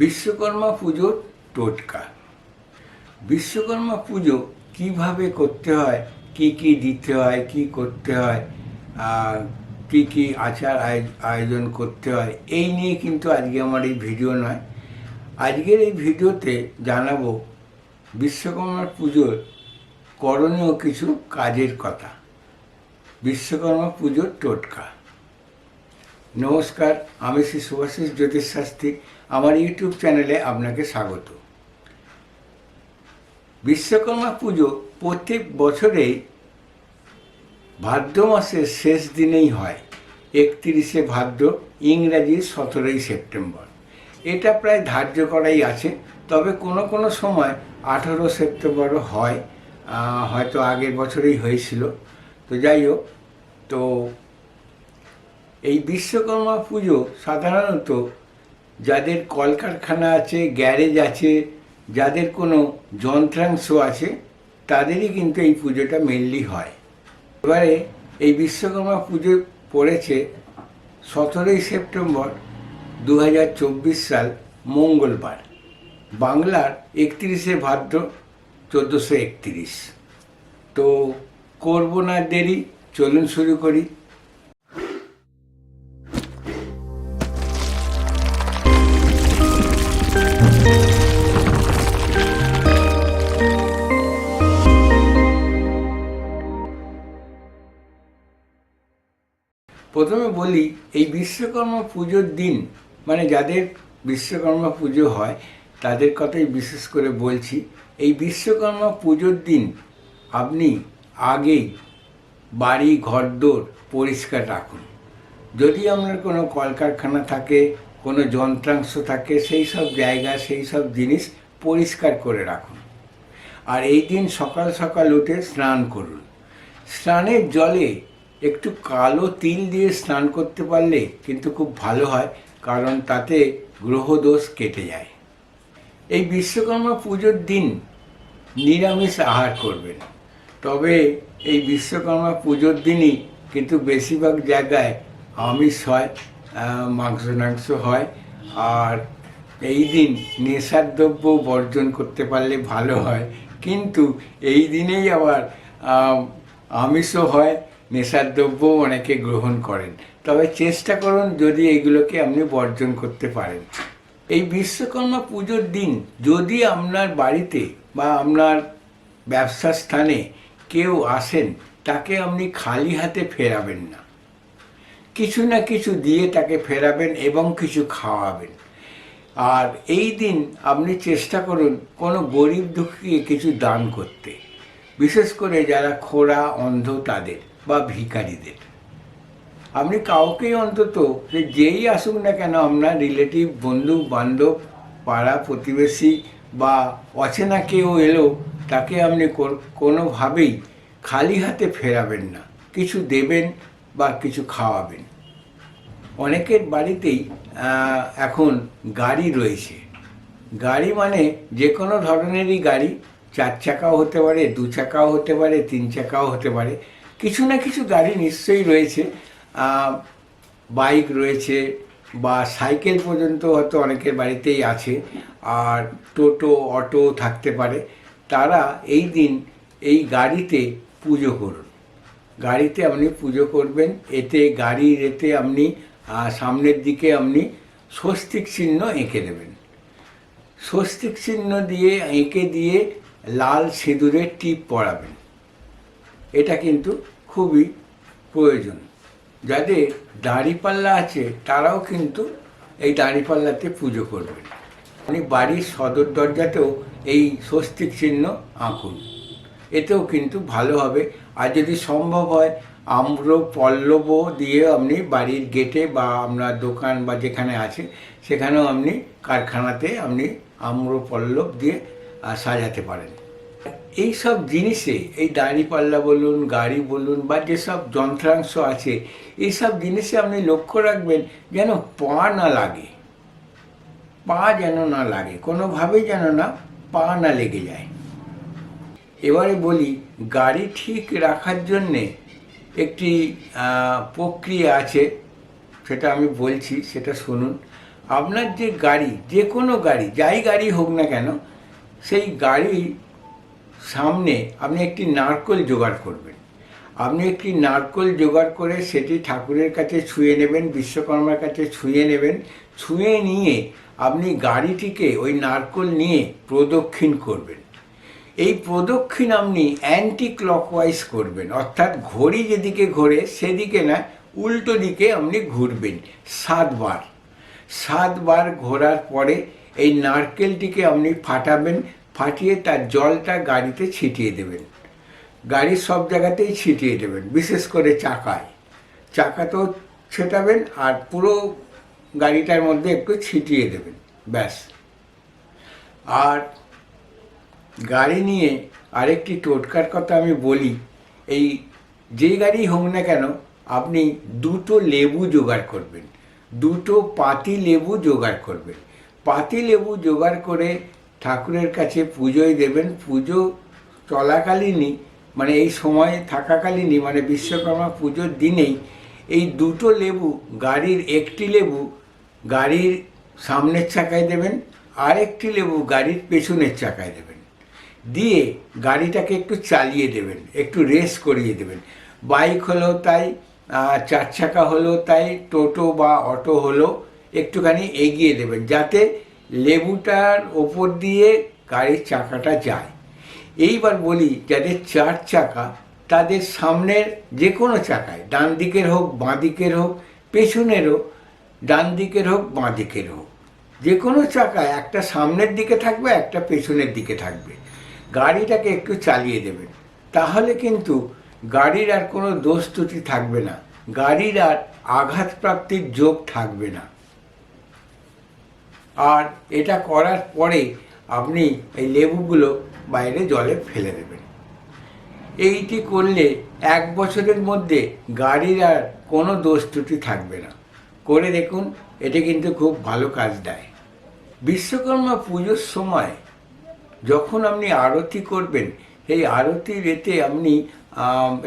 বিশ্বকর্মা পুজোর টোটকা। বিশ্বকর্মা পুজো কীভাবে করতে হয়, কি কি দিতে হয়, কি করতে হয় কি কি আচার আয়- আয়োজন করতে হয়, এই নিয়ে কিন্তু আজকে আমার এই ভিডিও নয়। আজকের এই ভিডিওতে জানাব বিশ্বকর্মা পুজোর করণীয় কিছু কাজের কথা। বিশ্বকর্মা পুজোর টোটকা। নমস্কার, আমি শ্রী সুভাষিস জ্যোতিষ শাস্ত্রী। আমার ইউটিউব চ্যানেলে আপনাকে স্বাগত। বিশ্বকর্মা পুজো প্রত্যেক বছরেই ভাদ্র মাসের শেষ দিনেই হয়। একত্রিশে ভাদ্র ইংরাজির সতেরোই সেপ্টেম্বর। এটা প্রায় ধার্য করাই আছে, তবে কোনো কোনো সময় আঠেরো সেপ্টেম্বরও হয়। হয়তো আগের বছরেই হয়েছিল। তো যাই হোক, তো এই বিশ্বকর্মা পুজো সাধারণত যাদের কলকারখানা আছে, গ্যারেজ আছে, যাদের কোনো যন্ত্রাংশ আছে, তাদেরই কিন্তু এই পুজোটা মেনলি হয়। এবারে এই বিশ্বকর্মা পুজো পড়েছে সতেরোই সেপ্টেম্বর দু হাজার চব্বিশ সাল মঙ্গলবার, বাংলার একত্রিশে ভাদ্র চোদ্দোশো একত্রিশ। তো করব না দেরি, চলুন শুরু করি। প্রথমে বলি, এই বিশ্বকর্মা পুজোর দিন মানে যাদের বিশ্বকর্মা পুজো হয়, তাদের কথাই বিশেষ করে বলছি, এই বিশ্বকর্মা পুজোর দিন আপনি আগেই বাড়ি, ঘরদোর পরিষ্কার রাখুন। যদি আপনার কোনো কলকারখানা থাকে, কোনো যন্ত্রাংশ থাকে, সেই সব জায়গা, সেই সব জিনিস পরিষ্কার করে রাখুন। আর এই দিন সকাল সকাল উঠে স্নান করুন। স্নানের জলে একটু কালো তিল দিয়ে স্নান করতে পারলে কিন্তু খুব ভালো হয়, কারণ তাতে গ্রহদোষ কেটে যায়। এই বিশ্বকর্মা পুজোর দিন নিরামিষ আহার করবেন। তবে এই বিশ্বকর্মা পুজোর দিনই কিন্তু বেশিরভাগ জায়গায় আমিষ হয় মাংস টাংস হয়, আর এই দিন নেশার দ্রব্য বর্জন করতে পারলে ভালো হয়। কিন্তু এই দিনেই আবার আমিষও হয় নেশার দ্রব্য অনেকে গ্রহণ করেন। তবে চেষ্টা করুন যদি এগুলোকে আপনি বর্জন করতে পারেন। এই বিশ্বকর্মা পুজোর দিন যদি আপনার বাড়িতে বা আপনার ব্যবসা স্থানে কেউ আসেন, তাকে আপনি খালি হাতে ফেরাবেন না। কিছু না কিছু দিয়ে তাকে ফেরাবেন এবং কিছু খাওয়াবেন। আর এই দিন আপনি চেষ্টা করুন কোনো গরিব দুঃখীকে কিছু দান করতে। বিশেষ করে যারা খোড়া, অন্ধ তাদের। বা ভিখারিদের। আপনি কাউকেই অন্তত সে যেই আসুক না কেন, আপনার রিলেটিভ বন্ধু, বান্ধব, পাড়া, প্রতিবেশী বা অচেনা কেউ এলো, তাকে আপনি কোন- কোনোভাবেই খালি হাতে ফেরাবেন না। কিছু দেবেন বা কিছু খাওয়াবেন। অনেকের বাড়িতেই এখন গাড়ি রয়েছে। গাড়ি মানে যে কোনো ধরনেরই গাড়ি, চার চাকাও হতে পারে, দু চাকাও হতে পারে, তিন চাকাও হতে পারে। কিছু না কিছু গাড়ি নিশ্চয়ই রয়েছে। বাইক রয়েছে বা সাইকেল পর্যন্ত হয়তো অনেকের বাড়িতেই আছে। আর টোটো, অটো থাকতে পারে। তারা এই দিন এই গাড়িতে পুজো করুন। গাড়িতে আপনি পুজো করবেন। এতে গাড়ির এতে আপনি সামনের দিকে আপনি স্বস্তিক চিহ্ন এঁকে দেবেন স্বস্তিক চিহ্ন দিয়ে, এঁকে দিয়ে লাল সিঁদুরের টিপ পরাবেন। এটা কিন্তু খুবই প্রয়োজন। যাদের দাঁড়িপাল্লা আছে, তারাও কিন্তু এই দাঁড়িপাল্লাতে পুজো করবেন। আপনি বাড়ির সদর দরজাতেও এই স্বস্তিক চিহ্ন আঁকুন। এতেও কিন্তু ভালো হবে। আর যদি সম্ভব হয়, আম্র পল্লব দিয়ে আপনি বাড়ির গেটে বা আপনার দোকান বা যেখানে আছে, সেখানেও আপনি কারখানাতে আপনি আম্র পল্লব দিয়ে সাজাতে পারেন। এই সব জিনিসে, এই দাড়িপাল্লা বলুন, গাড়ি বলুন বা যেসব যন্ত্রাংশ আছে এই সব জিনিসে আপনি লক্ষ্য রাখবেন যেন পা না লাগে। পা যেন না লাগে, কোনোভাবেই যেন না পা না লেগে যায়। এবারে বলি, গাড়ি ঠিক রাখার জন্যে একটি প্রক্রিয়া আছে, সেটা আমি বলছি, সেটা শুনুন। আপনার যে গাড়ি, যে কোনো গাড়ি, যাই গাড়ি হোক না কেন, সেই গাড়ি সামনে আপনি একটি নারকোল জোগাড় করবেন। আপনি একটি নারকোল জোগাড় করে সেটি ঠাকুরের কাছে ছুঁয়ে নেবেন, বিশ্বকর্মার কাছে ছুঁয়ে নেবেন, ছুঁয়ে নিয়ে আপনি গাড়িটিকে ওই নারকোল নিয়ে প্রদক্ষিণ করবেন। এই প্রদক্ষিণ আপনি অ্যান্টি ক্লকওয়াইজ করবেন, অর্থাৎ ঘড়ি যেদিকে ঘোরে সেদিকে না, উল্টো দিকে আপনি ঘুরবেন, সাতবার। সাতবার ঘোরার পরে এই নারকেলটিকে আপনি ফাটাবেন ফাটিয়ে তার জলটা গাড়িতে ছিটিয়ে দেবেন। গাড়ির সব জায়গাতেই ছিটিয়ে দেবেন, বিশেষ করে চাকায়। চাকাতেও ছেটাবেন আর পুরো গাড়িটার মধ্যে একটু ছিটিয়ে দেবেন, ব্যাস। আর গাড়ি নিয়ে আরেকটি টোটকার কথা আমি বলি, এই যে গাড়ি হোক না কেন, আপনি দুটো লেবু জোগাড় করবেন, দুটো পাতি লেবু জোগাড় করবেন। পাতি লেবু জোগাড় করে ঠাকুরের কাছে পুজোয় দেবেন। পুজো চলাকালীনই মানে এই সময়ে থাকাকালীনই মানে বিশ্বকর্মা পুজোর দিনেই এই দুটো লেবু, গাড়ির একটি লেবু গাড়ির সামনের চাকায় দেবেন, আর একটি লেবু গাড়ির পেছনের চাকায় দেবেন। দিয়ে গাড়িটাকে একটু চালিয়ে দেবেন, একটু রেস করিয়ে দেবেন। বাইক হলো তাই চার চাকা হলো তাই, টোটো বা অটো হলো একটুখানি এগিয়ে দেবেন, যাতে লেবুটার ওপর দিয়ে গাড়ির চাকাটা যায়। এইবার বলি, যাদের চার চাকা, তাদের সামনের যে কোনো চাকায় ডান দিকের হোক বাঁ দিকের হোক পেছনেরও ডান দিকের হোক বাঁ দিকের হোক যে কোনো চাকায় একটা সামনের দিকে থাকবে, একটা পেছনের দিকে থাকবে। গাড়িটাকে একটু চালিয়ে দেবেন তাহলে কিন্তু গাড়ির আর কোনো দোষ থাকবে না। গাড়ির আর আঘাতপ্রাপ্তির যোগ থাকবে না। আর এটা করার পরে আপনি এই লেবুগুলো বাইরে জলে ফেলে দেবেন। এইটি করলে এক বছরের মধ্যে গাড়ির আর কোনো দোষ ত্রুটি থাকবে না। করে দেখুন, এটা কিন্তু খুব ভালো কাজ দেয়। বিশ্বকর্মা পুজোর সময় যখন আপনি আরতি করবেন সেই আরতির এতে আপনি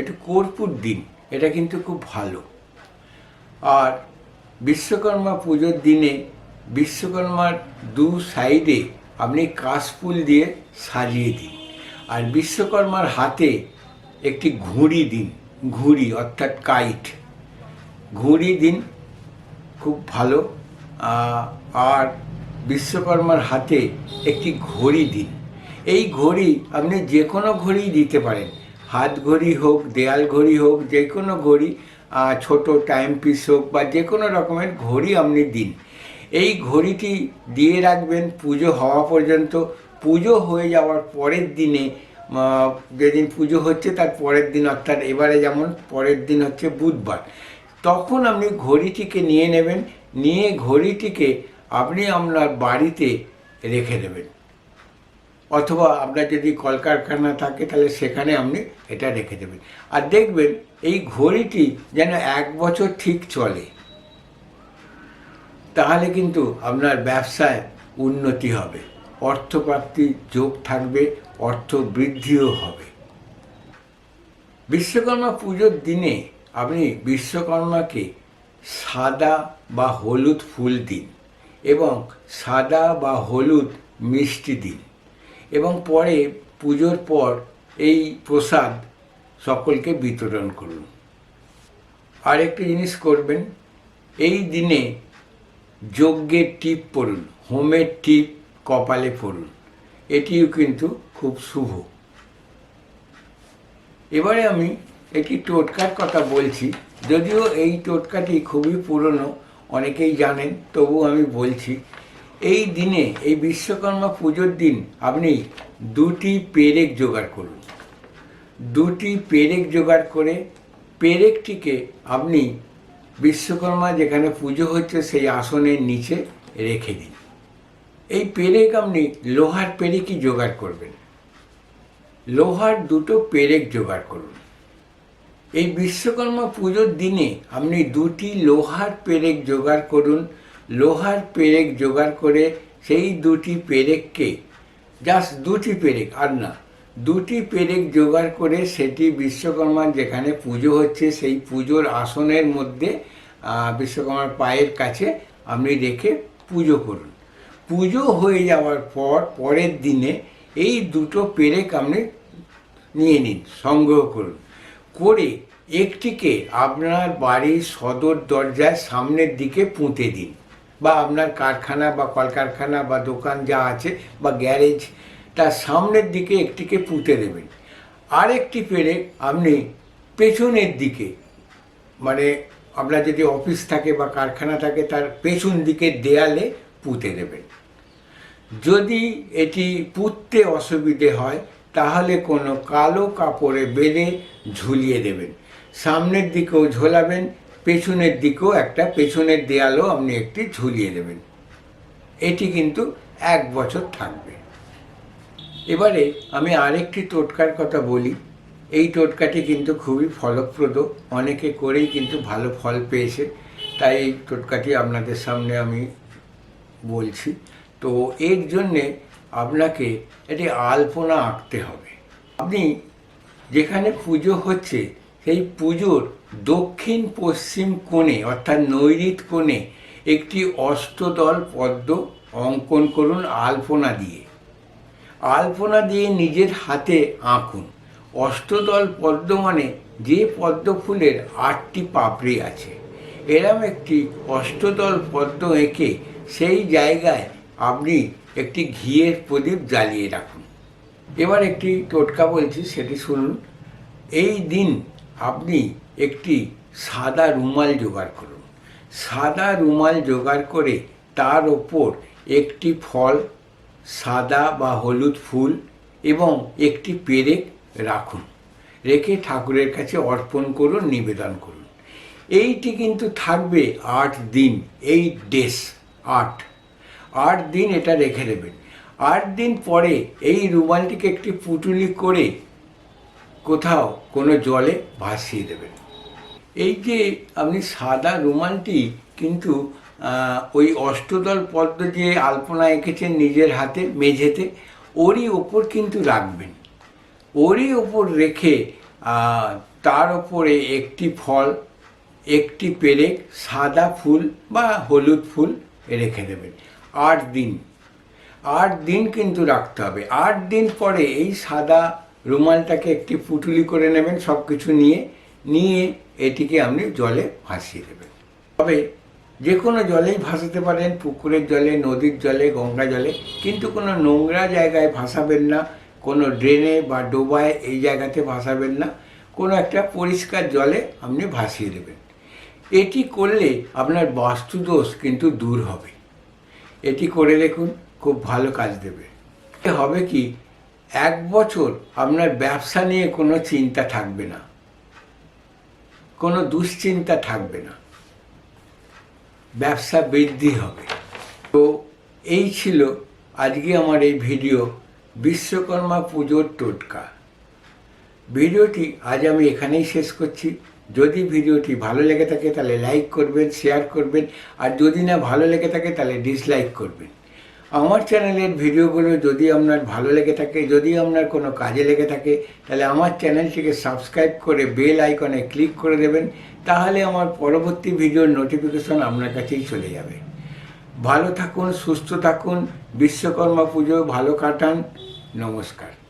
একটু কর্পূর দিন, এটা কিন্তু খুব ভালো। আর বিশ্বকর্মা পুজোর দিনে বিশ্বকর্মার দু সাইডে আপনি কাশফুল দিয়ে সাজিয়ে দিন। আর বিশ্বকর্মার হাতে একটি ঘুড়ি দিন। ঘুড়ি অর্থাৎ কাইট। ঘুড়ি দিন, খুব ভালো। আর বিশ্বকর্মার হাতে একটি ঘড়ি দিন। এই ঘড়ি আপনি যে কোনো ঘড়ি দিতে পারেন। হাত ঘড়ি হোক, দেয়াল ঘড়ি হোক, যে কোনো ঘড়ি ছোট টাইম পিস হোক বা যে কোনো রকমের ঘড়ি আপনি দিন। এই ঘড়িটি দিয়ে রাখবেন পুজো হওয়া পর্যন্ত। পুজো হয়ে যাওয়ার পরের দিনে যেদিন পুজো হচ্ছে তার পরের দিন, অর্থাৎ এবারে যেমন পরের দিন হচ্ছে বুধবার। তখন আপনি ঘড়িটিকে নিয়ে নেবেন, নিয়ে ঘড়িটিকে আপনি আপনার বাড়িতে রেখে দেবেন। অথবা আপনার যদি কলকারখানা থাকে তাহলে সেখানে আপনি এটা রেখে দেবেন। আর দেখবেন এই ঘড়িটি যেন এক বছর ঠিক চলে। তাহলে কিন্তু আপনার ব্যবসায় উন্নতি হবে। অর্থপ্রাপ্তির যোগ থাকবে, অর্থ বৃদ্ধিও হবে। বিশ্বকর্মা পুজোর দিনে আপনি বিশ্বকর্মাকে সাদা বা হলুদ ফুল দিন এবং সাদা বা হলুদ মিষ্টি দিন এবং পরে পুজোর পর এই প্রসাদ সকলকে বিতরণ করুন। আরেকটি জিনিস করবেন, এই দিনে যজ্ঞের টিপ পড়ুন হোমের টিপ, কপালে পড়ুন। এটিও কিন্তু খুব শুভ। এবারে আমি একটি টোটকার কথা বলছি। যদিও এই টোটকাটি খুবই পুরনো, অনেকেই জানেন তবু আমি বলছি। এই দিনে, এই বিশ্বকর্মা পুজোর দিন আপনি দুটি পেরেক জোগাড় করুন। দুটি পেরেক জোগাড় করে পেরেকটিকে আপনি বিশ্বকর্মা যেখানে পুজো হচ্ছে, সেই আসনের নিচে রেখে দিন। এই পেরেক আপনি লোহার পেরেকই জোগাড় করবেন। লোহার দুটো পেরেক জোগাড় করুন। এই বিশ্বকর্মা পুজোর দিনে আপনি দুটি লোহার পেরেক জোগাড় করুন। লোহার পেরেক জোগাড় করে সেই দুটি পেরেককে, জাস্ট দুটি পেরেক আর না দুটি পেরেক জোগাড় করে সেটি বিশ্বকর্মার যেখানে পুজো হচ্ছে, সেই পুজোর আসনের মধ্যে বিশ্বকর্মার পায়ের কাছে আপনি রেখে পুজো করুন। পুজো হয়ে যাওয়ার পর, পরের দিনে এই দুটো পেরেক আপনি নিয়ে নিন, সংগ্রহ করুন। করে একটিকে আপনার বাড়ির সদর দরজার সামনের দিকে পুঁতে দিন বা আপনার কারখানা বা কলকারখানা বা দোকান যা আছে বা গ্যারেজ তার সামনের দিকে একটিকে পুঁতে দেবেন। আরেকটি পেরেক আপনি পেছনের দিকে মানে আপনার যদি অফিস থাকে বা কারখানা থাকে, তার পেছন দিকে দেয়ালে পুঁতে দেবেন। যদি এটি পুঁততে অসুবিধে হয়, তাহলে কোনো কালো কাপড়ে বেঁধে ঝুলিয়ে দেবেন। সামনের দিকেও ঝোলাবেন, পেছনের দিকেও একটা পেছনের দেয়ালও আপনি একটি ঝুলিয়ে দেবেন। এটি কিন্তু এক বছর থাকবে। এবারে আমি আরেকটি টোটকার কথা বলি। এই টোটকাটি কিন্তু খুবই ফলপ্রদ। অনেকে করেই কিন্তু ভালো ফল পেয়েছে। তাই এই টোটকাটি আপনাদের সামনে আমি বলছি। তো এর জন্যে আপনাকে একটি আলপনা আঁকতে হবে। আপনি যেখানে পুজো হচ্ছে, সেই পুজোর দক্ষিণ পশ্চিম কোণে, অর্থাৎ নৈরিত কোণে একটি অষ্টদল পদ্ম অঙ্কন করুন আলপনা দিয়ে। আলপনা দিয়ে নিজের হাতে আঁকুন। অষ্টদল পদ্ম মানে যে পদ্ম ফুলের আটটি পাপড়ি আছে। এরম একটি অষ্টদল পদ্ম এঁকে সেই জায়গায় আপনি একটি ঘিয়ের প্রদীপ জ্বালিয়ে রাখুন। এবার একটি টোটকা বলছি, সেটি শুনুন। এই দিন আপনি একটি সাদা রুমাল জোগাড় করুন। সাদা রুমাল জোগাড় করে তার ওপর একটি ফল সাদা বা হলুদ ফুল এবং একটি পেরেক রাখুন। রেখে ঠাকুরের কাছে অর্পণ করুন, নিবেদন করুন। এইটি কিন্তু থাকবে আট দিন এইট ডেস আট। আট দিন এটা রেখে দেবেন। আট দিন পরে এই রুমালটিকে একটি পুটুলি করে কোথাও কোনো জলে ভাসিয়ে দেবেন। এই যে আপনি সাদা রুমালটি কিন্তু ওই অষ্টদল পদ্ম যে আলপনা এঁকেছেন নিজের হাতে, মেঝেতে, ওরই ওপর কিন্তু রাখবেন। ওরই ওপর রেখে তার ওপরে একটি ফল, একটি পেরেক, সাদা ফুল বা হলুদ ফুল রেখে দেবেন। আট দিন। আট দিন কিন্তু রাখতে হবে। আট দিন পরে এই সাদা রুমালটাকে একটি পুটুলি করে নেবেন সব কিছু নিয়ে নিয়ে এটিকে আপনি জলে ভাসিয়ে দেবেন। তবে যে কোনো জলেই ভাসাতে পারেন, পুকুরের জলে, নদীর জলে, গঙ্গা জলে, কিন্তু কোনো নোংরা জায়গায় ভাসাবেন না, কোনো ড্রেনে বা ডোবায় এই জায়গাতে ভাসাবেন না, কোনো একটা পরিষ্কার জলে আপনি ভাসিয়ে দেবেন। এটি করলে আপনার বাস্তুদোষ কিন্তু দূর হবে। এটি করে দেখুন, খুব ভালো কাজ দেবে। হবে কি, এক বছর আপনার ব্যবসা নিয়ে কোনো চিন্তা থাকবে না। কোনো দুশ্চিন্তা থাকবে না। ব্যবসা বৃদ্ধি হবে। তো এই ছিল আজকে আমার এই ভিডিও বিশ্বকর্মা পুজোর টোটকা। ভিডিওটি আজ আমি এখানেই শেষ করছি। যদি ভিডিওটি ভালো লেগে থাকে তাহলে লাইক করবেন, শেয়ার করবেন, আর যদি না ভালো লেগে থাকে তাহলে ডিসলাইক করবেন। আমার চ্যানেলের ভিডিওগুলো যদি আপনার ভালো লেগে থাকে, যদি আপনার কোনো কাজে লেগে থাকে, তাহলে আমার চ্যানেলটিকে সাবস্ক্রাইব করে বেল আইকনে ক্লিক করে দেবেন। তাহলে আমার পরবর্তী ভিডিওর নোটিফিকেশন আপনার কাছেই চলে যাবে। ভালো থাকুন, সুস্থ থাকুন, বিশ্বকর্মা পুজো ভালো কাটান, নমস্কার।